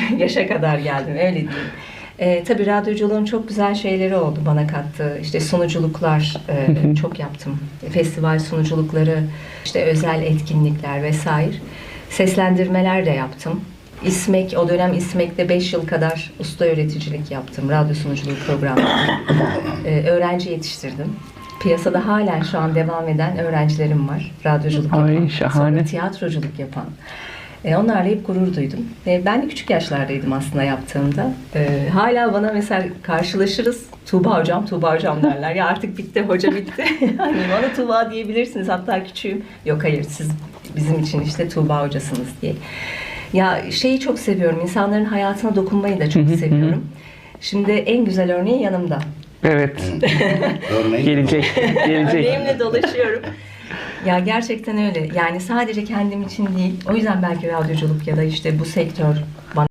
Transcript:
yaşa kadar geldim öyle diyeyim. E, tabii radyoculuğun çok güzel şeyleri oldu bana kattı. İşte sunuculuklar e, çok yaptım. Festival sunuculukları, işte özel etkinlikler vesaire. Seslendirmeler de yaptım. İSMEK, o dönem İSMEK'te 5 yıl kadar usta öğreticilik yaptım. Radyo sunuculuğu programlarında. E, öğrenci yetiştirdim. Piyasada halen şu an devam eden öğrencilerim var. Radyoculuk Ay, yapan, şahane. sonra tiyatroculuk yapan. E, onlarla hep gurur duydum. E, ben de küçük yaşlardaydım aslında yaptığımda. E, hala bana mesela karşılaşırız. Tuğba hocam, Tuğba hocam derler. Ya artık bitti, hoca bitti. hani bana Tuğba diyebilirsiniz. Hatta küçüğüm. Yok hayır siz bizim için işte Tuğba hocasınız diye. Ya şeyi çok seviyorum. İnsanların hayatına dokunmayı da çok seviyorum. Şimdi en güzel örneği yanımda. Evet. Örneğin Gelecek. Gelecek. Örneğimle dolaşıyorum. Ya gerçekten öyle. Yani sadece kendim için değil. O yüzden belki radyoculuk ya da işte bu sektör